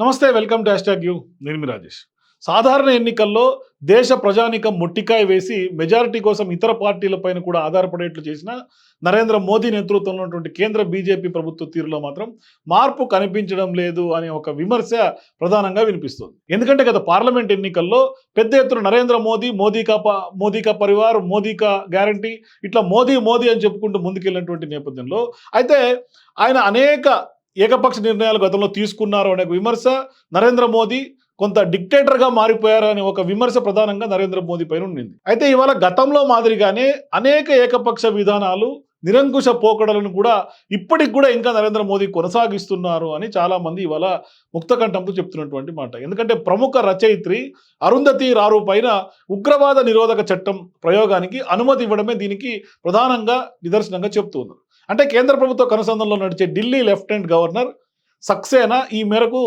నమస్తే welcome to hash you. నేను మీ రాజేష్. సాధారణ ఎన్నికల్లో దేశ ప్రజానికం మొట్టికాయ వేసి మెజారిటీ కోసం ఇతర పార్టీలపైన కూడా ఆధారపడేట్లు చేసిన నరేంద్ర మోదీ నేతృత్వంలో ఉన్నటువంటి కేంద్ర బీజేపీ ప్రభుత్వ తీరులో మాత్రం మార్పు కనిపించడం లేదు అనే ఒక విమర్శ ప్రధానంగా వినిపిస్తుంది. ఎందుకంటే గత పార్లమెంట్ ఎన్నికల్లో పెద్ద ఎత్తున నరేంద్ర మోదీ మోదీకా మోదీకా పరివార్ మోదీకా గ్యారంటీ ఇట్లా మోదీ మోదీ అని చెప్పుకుంటూ ముందుకెళ్ళినటువంటి నేపథ్యంలో అయితే ఆయన అనేక ఏకపక్ష నిర్ణయాలు గతంలో తీసుకున్నారు అనే విమర్శ నరేంద్ర మోదీ కొంత డిక్టేటర్గా మారిపోయారు అనే ఒక విమర్శ ప్రధానంగా నరేంద్ర మోదీ పైన ఉండింది. అయితే ఇవాళ గతంలో మాదిరిగానే అనేక ఏకపక్ష విధానాలు నిరంకుశ పోకడలను కూడా ఇప్పటికి కూడా ఇంకా నరేంద్ర మోదీ కొనసాగిస్తున్నారు అని చాలా మంది ఇవాళ ముక్తకంఠంతో చెప్తున్నటువంటి మాట. ఎందుకంటే ప్రముఖ రచయిత్రి అరుంధతి రారు పైన ఉగ్రవాద నిరోధక చట్టం ప్రయోగానికి అనుమతి ఇవ్వడమే దీనికి ప్రధానంగా నిదర్శనంగా చెప్తున్నారు అంటే కేంద్ర ప్రభుత్వ కనుసంధంలో నడిచే ఢిల్లీ లెఫ్టినెంట్ గవర్నర్ సక్సేనా ఈ మేరకు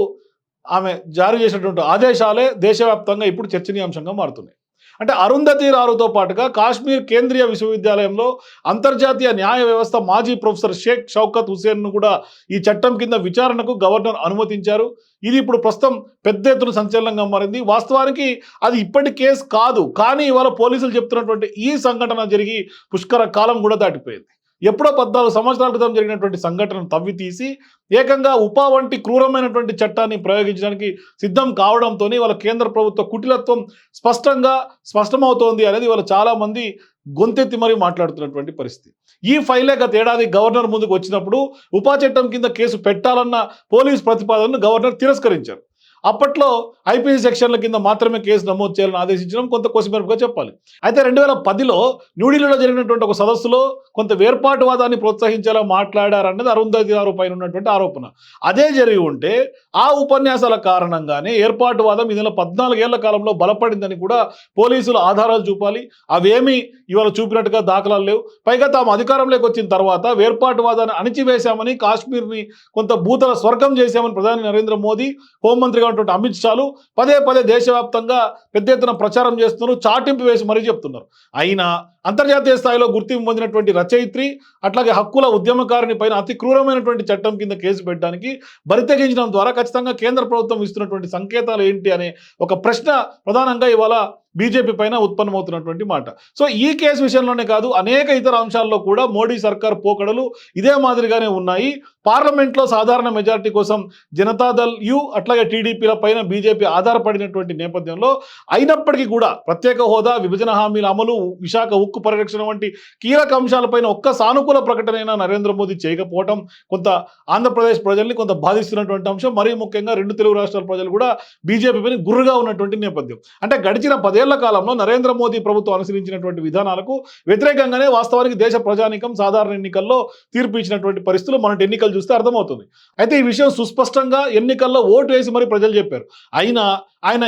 ఆమె జారీ చేసినటువంటి ఆదేశాలే దేశవ్యాప్తంగా ఇప్పుడు చర్చనీయాంశంగా మారుతున్నాయి. అంటే అరుంధతి రారుతో పాటుగా కాశ్మీర్ కేంద్రీయ విశ్వవిద్యాలయంలో అంతర్జాతీయ న్యాయ వ్యవస్థ మాజీ ప్రొఫెసర్ షేక్ షౌకత్ హుసేన్ను కూడా ఈ చట్టం కింద విచారణకు గవర్నర్ అనుమతించారు. ఇది ఇప్పుడు ప్రస్తుతం పెద్ద ఎత్తున సంచలనంగా మారింది. వాస్తవానికి అది ఇప్పటి కేసు కాదు. కానీ ఇవాళ పోలీసులు చెప్తున్నటువంటి ఈ సంఘటన జరిగి పుష్కర కాలం కూడా దాటిపోయింది. ఎప్పుడో పద్నాలుగు సంవత్సరాల క్రితం జరిగినటువంటి సంఘటనను తవ్వి తీసి ఏకంగా ఉపా వంటి క్రూరమైనటువంటి చట్టాన్ని ప్రయోగించడానికి సిద్ధం కావడంతో వాళ్ళ కేంద్ర ప్రభుత్వ కుటిలత్వం స్పష్టంగా స్పష్టమవుతోంది అనేది వాళ్ళు చాలామంది గొంతెత్తి మరీ మాట్లాడుతున్నటువంటి పరిస్థితి. ఈ ఫైలే గత ఏడాది గవర్నర్ ముందుకు వచ్చినప్పుడు ఉపా చట్టం కింద కేసు పెట్టాలన్న పోలీస్ ప్రతిపాదనను గవర్నర్ తిరస్కరించారు. అప్పట్లో ఐపీసీ సెక్షన్ల కింద మాత్రమే కేసు నమోదు చేయాలని ఆదేశించడం కొంత కొసిమెరుపుగా చెప్పాలి. అయితే రెండు వేల పదిలో న్యూఢిల్లీలో జరిగినటువంటి ఒక సదస్సులో కొంత వేర్పాటువాదాన్ని ప్రోత్సహించేలా మాట్లాడారన్నది అరుంధతి గారు పైన ఉన్నటువంటి ఆరోపణ. అదే జరిగి ఉంటే ఆ ఉపన్యాసాల కారణంగానే ఏర్పాటువాదం ఇది పద్నాలుగేళ్ళ కాలంలో బలపడిందని కూడా పోలీసులు ఆధారాలు చూపాలి. అవేమీ ఇవాళ చూపినట్టుగా దాఖలాలు లేవు. పైగా తాము అధికారంలోకి వచ్చిన తర్వాత వేర్పాటువాదాన్ని అణిచివేశామని కాశ్మీర్ని కొంత భూతల స్వర్గం చేశామని ప్రధాని నరేంద్ర మోదీ హోంమంత్రిగా ఉన్నటువంటి అమిత్ షాలు పదే పదే దేశవ్యాప్తంగా పెద్ద ఎత్తున ప్రచారం చేస్తున్నారు చాటింపు వేసి మరీ చెప్తున్నారు. అయినా అంతర్జాతీయ స్థాయిలో గుర్తింపు పొందినటువంటి రచయిత్రి అట్లాగే హక్కుల ఉద్యమకారిని పైన అతి క్రూరమైనటువంటి చట్టం కింద కేసు పెట్టడానికి బరితెగించడం ద్వారా ఖచ్చితంగా కేంద్ర ప్రభుత్వం ఇస్తున్నటువంటి సంకేతాలు ఏంటి అనే ఒక ప్రశ్న ప్రధానంగా ఇవాళ బీజేపీ పైన ఉత్పన్నమవుతున్నటువంటి మాట. సో ఈ కేసు విషయంలోనే కాదు అనేక ఇతర అంశాల్లో కూడా మోడీ సర్కార్ పోకడలు ఇదే మాదిరిగానే ఉన్నాయి. పార్లమెంట్లో సాధారణ మెజారిటీ కోసం జనతాదళ్ యు అట్లాగే టీడీపీల పైన బీజేపీ ఆధారపడినటువంటి నేపథ్యంలో అయినప్పటికీ కూడా ప్రత్యేక హోదా విభజన హామీల అమలు విశాఖ ఉక్కు పరిరక్షణ వంటి కీలక అంశాలపైన ఒక్క సానుకూల ప్రకటనైనా నరేంద్ర మోదీ చేయకపోవడం కొంత ఆంధ్రప్రదేశ్ ప్రజల్ని కొంత బాధిస్తున్నటువంటి అంశం. మరీ ముఖ్యంగా రెండు తెలుగు రాష్ట్రాల ప్రజలు కూడా బీజేపీ పైన గుర్రుగా ఉన్నటువంటి నేపథ్యం. అంటే గడిచిన పదే ఐదేళ్ళ కాలంలో నరేంద్ర మోదీ ప్రభుత్వం అనుసరించినటువంటి విధానాలకు వ్యతిరేకంగానే వాస్తవానికి దేశ ప్రజానికం సాధారణ ఎన్నికల్లో తీర్పు ఇచ్చినటువంటి పరిస్థితులు మనటి ఎన్నికలు చూస్తే అర్థమవుతుంది. అయితే ఈ విషయం సుస్పష్టంగా ఎన్నికల్లో ఓటు వేసి మరి ప్రజలు చెప్పారు. అయినా ఆయన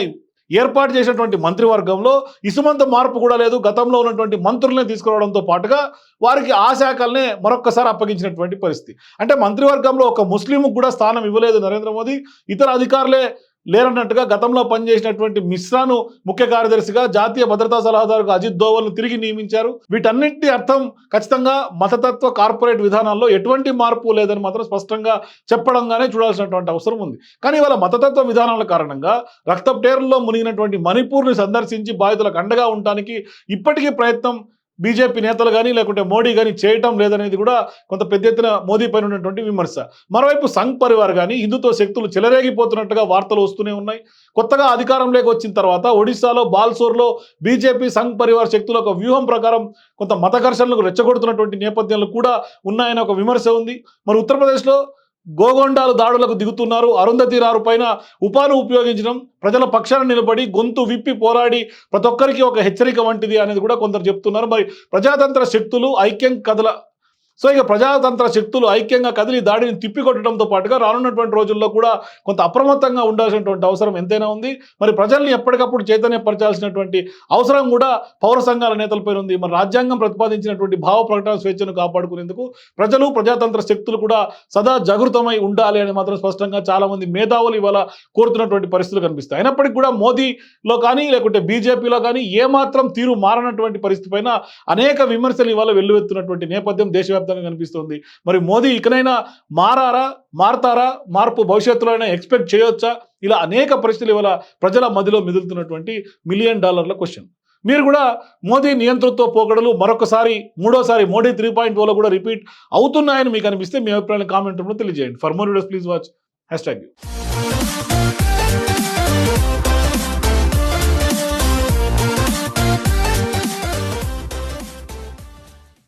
ఏర్పాటు చేసినటువంటి మంత్రివర్గంలో ఇసుమంత మార్పు కూడా లేదు. గతంలో ఉన్నటువంటి మంత్రులనే తీసుకురావడంతో పాటుగా వారికి ఆ శాఖలనే మరొక్కసారి అప్పగించినటువంటి పరిస్థితి. అంటే మంత్రివర్గంలో ఒక ముస్లింకు కూడా స్థానం ఇవ్వలేదు నరేంద్ర మోదీ. ఇతర అధికారులే లేరన్నట్టుగా గతంలో పనిచేసినటువంటి మిశ్రాను ముఖ్య కార్యదర్శిగా జాతీయ భద్రతా సలహాదారుగా అజిత్ దోవల్ను తిరిగి నియమించారు. వీటన్నింటి అర్థం ఖచ్చితంగా మతతత్వ కార్పొరేట్ విధానాల్లో ఎటువంటి మార్పు లేదని మాత్రం స్పష్టంగా చెప్పడంగానే చూడాల్సినటువంటి అవసరం ఉంది. కానీ ఇవాళ మతతత్వ విధానాల కారణంగా రక్తప్టేరుల్లో మునిగినటువంటి మణిపూర్ని సందర్శించి బాధితులకు అండగా ఉండటానికి ఇప్పటికీ ప్రయత్నం బీజేపీ నేతలు కానీ లేకుంటే మోడీ కానీ చేయటం లేదనేది కూడా కొంత పెద్ద ఎత్తున మోదీ పైన ఉన్నటువంటి విమర్శ. మరోవైపు సంఘ్ పరివార్ కానీ హిందుత్వ శక్తులు చెలరేగిపోతున్నట్టుగా వార్తలు వస్తూనే ఉన్నాయి. కొత్తగా అధికారంలోకి వచ్చిన తర్వాత ఒడిశాలో బాల్సోర్లో బీజేపీ సంఘ్ పరివార్ శక్తుల ఒక వ్యూహం ప్రకారం కొంత మత ఘర్షణలకు రెచ్చగొడుతున్నటువంటి నేపథ్యంలో కూడా ఉన్నాయని ఒక విమర్శ ఉంది. మరి ఉత్తరప్రదేశ్లో గోగొండాలు దాడులకు దిగుతున్నారు. అరుంధతి రారు పైన ఉపాను ఉపయోగించడం ప్రజల పక్షాన నిలబడి గొంతు విప్పి పోరాడి ప్రతి ఒక్కరికి ఒక హెచ్చరిక వంటిది అనేది కూడా కొందరు చెప్తున్నారు. మరి ప్రజాతంత్ర శక్తులు ఐక్యం కథల సో ఇక ప్రజాతంత్ర శక్తులు ఐక్యంగా కదిలి దాడిని తిప్పికొట్టడంతో పాటుగా రానున్నటువంటి రోజుల్లో కూడా కొంత అప్రమత్తంగా ఉండాల్సినటువంటి అవసరం ఎంతైనా ఉంది. మరి ప్రజల్ని ఎప్పటికప్పుడు చైతన్యపరచాల్సినటువంటి అవసరం కూడా పౌర సంఘాల నేతలపై ఉంది. మరి రాజ్యాంగం ప్రతిపాదించినటువంటి భావ ప్రకటన స్వేచ్ఛను కాపాడుకునేందుకు ప్రజలు ప్రజాతంత్ర శక్తులు కూడా సదా జాగృతమై ఉండాలి అని మాత్రం స్పష్టంగా చాలామంది మేధావులు ఇవాళ కోరుతున్నటువంటి పరిస్థితులు కనిపిస్తాయి. అయినప్పటికీ కూడా మోదీలో కానీ లేకుంటే బీజేపీలో కానీ ఏమాత్రం తీరు మారనటువంటి పరిస్థితి పైన అనేక విమర్శలు ఇవాళ వెల్లువెత్తున్నటువంటి నేపథ్యం దేశవ్యాప్తంగా దేశవ్యాప్తంగా కనిపిస్తోంది. మరి మోదీ ఇకనైనా మారారా? మారతారా? మార్పు భవిష్యత్తులో అయినా ఎక్స్పెక్ట్ చేయొచ్చా? ఇలా అనేక ప్రశ్నలు ఇవాళ ప్రజల మధ్యలో మిదులుతున్నటువంటి మిలియన్ డాలర్ల క్వశ్చన్. మీరు కూడా మోదీ నియంతృత్వ పోకడలు మరొకసారి మూడోసారి మోడీ త్రీ పాయింట్ ఓలో కూడా రిపీట్ అవుతున్నాయని మీకు అనిపిస్తే మీ అభిప్రాయాన్ని కామెంట్ రూపంలో తెలియజేయండి. For more videos please watch. Hash tag